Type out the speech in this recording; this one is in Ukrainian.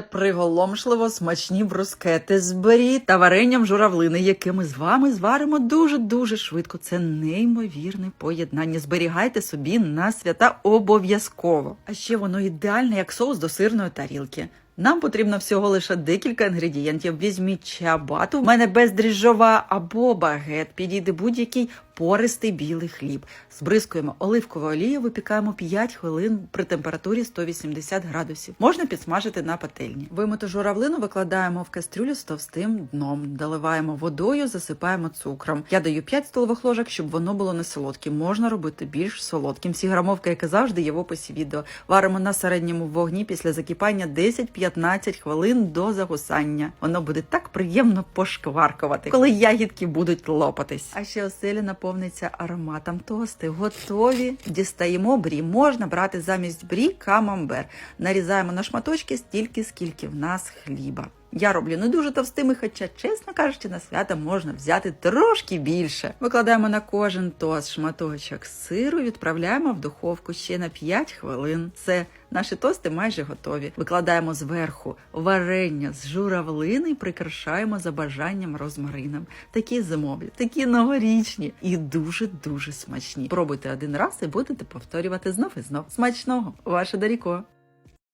Приголомшливо смачні брускети з бері та варенням журавлини, яке ми з вами зваримо дуже дуже швидко. Це неймовірне поєднання. Зберігайте собі на свята обов'язково. А ще воно ідеальне як соус до сирної тарілки. Нам потрібно всього лише декілька інгредієнтів. Візьміть чабату. В мене бездріжджова або багет. Підійде будь-який пористий білий хліб. Збризкуємо оливковою олією, випікаємо 5 хвилин при температурі 180 градусів. Можна підсмажити на пательні. Вимиту журавлину викладаємо в кастрюлю з товстим дном, доливаємо водою, засипаємо цукром. Я даю 5 столових ложок, щоб воно було не солодким. Можна робити більш солодким. Всі грамовки, як і завжди, є в описі відео. Варимо на середньому вогні після закипання 10-15 хвилин до загусання. Воно буде так приємно пошкваркувати, коли ягідки будуть лопатись. А ще оселя наповниться ароматом тости. Готові. Дістаємо брі. Можна брати замість брі камамбер. Нарізаємо на шматочки стільки, скільки в нас хліба. Я роблю не дуже товстими, хоча, чесно кажучи, на свята можна взяти трошки більше. Викладаємо на кожен тост шматочок сиру, відправляємо в духовку ще на 5 хвилин. Це наші тости майже готові. Викладаємо зверху варення з журавлини і прикрашаємо за бажанням розмарином. Такі зимові, такі новорічні і дуже дуже смачні. Пробуйте один раз і будете повторювати знов і знов. Смачного, ваше Даріко!